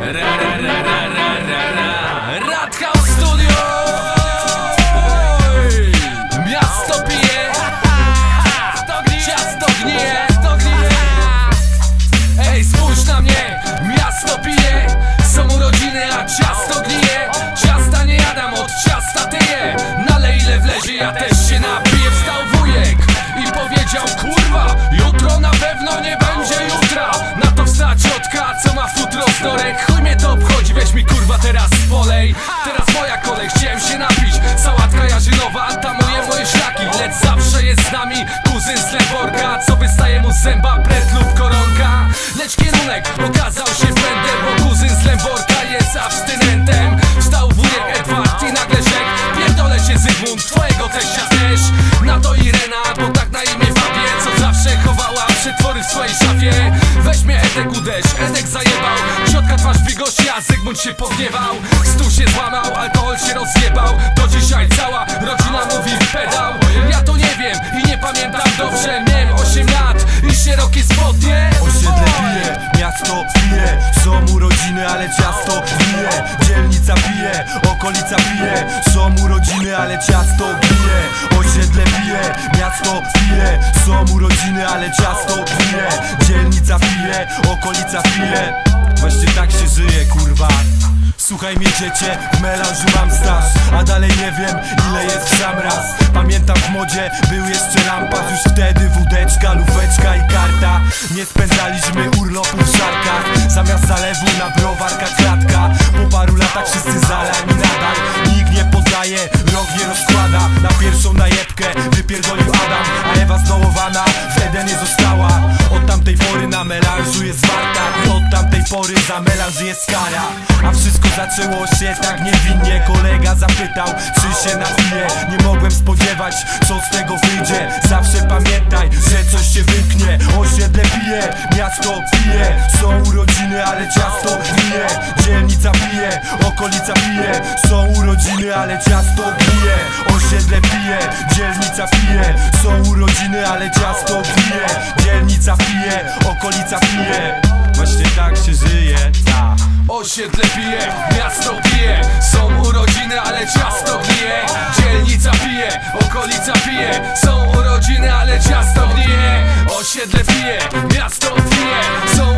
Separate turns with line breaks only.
ra ra ra ra pewno nie będzie jutra. Na to wstała ciotka co ma futro z Chuj mnie to obchodzi weź mi kurwa teraz polej. Teraz moja kolej chciałem się napić. Sałatka jarzynowa tamuje moje szlaki. Lecz zawsze jest z nami kuzyn z Leworka. Co wystaje mu z zęba pret lub koronka. Lecz kierunek okazał się błędem Bo kuzyn z Leworka jest abstynentem Zygmunt się pogniewał. Stół się złamał, alkohol się rozjebał. Do dzisiaj cała rodzina mówi pedał. Ja to nie wiem i nie pamiętam dobrze. Miałem 8 lat i szerokie spodnie.
Osiedle pije, miasto pije Są urodziny, ale ciasto pije Dzielnica pije, okolica pije Są urodziny, ale ciasto pije Osiedle pije, miasto pije Są urodziny, ale ciasto pije Dzielnica pije, okolica pije Właśnie tak się żyje, kurwa. Słuchaj mnie dziecię, w melanżu mam staż A dalej nie wiem ile jest w sam raz. Pamiętam w modzie był jeszcze lampas Już wtedy wódeczka, lufeczka i karta. Nie spędzaliśmy urlopu w żarkach Zamiast zalewu na browarka klatka. Po paru latach wszyscy zalani nadal. Nikt nie podaje, rok nie rozkłada. Na pierwszą najebkę wypierdolił Adam. A Ewa zdołowana w Edenie została. Od tamtej pory na melanżu jest warta pory za melanż jest kara A wszystko zaczęło się tak niewinnie. Kolega zapytał, czy się napije Nie mogłem spodziewać, co z tego wyjdzie. Zawsze pamiętaj, że coś się wymknie. Osiedle miasto pije. Są urodziny, ale ciasto pije Dzielnica pije, okolica pije. Są urodziny, ale ciasto pije Osiedle pije, dzielnica pije. Są urodziny, ale ciasto pije Dzielnica pije, okolica pije. Właśnie tak się żyje, tak
Osiedle pije, miasto pije. Są urodziny, ale ciasto Dzielnica pije, okolica pije Są urodziny, ale ciasto gnije Osiedle pije, miasto pije Są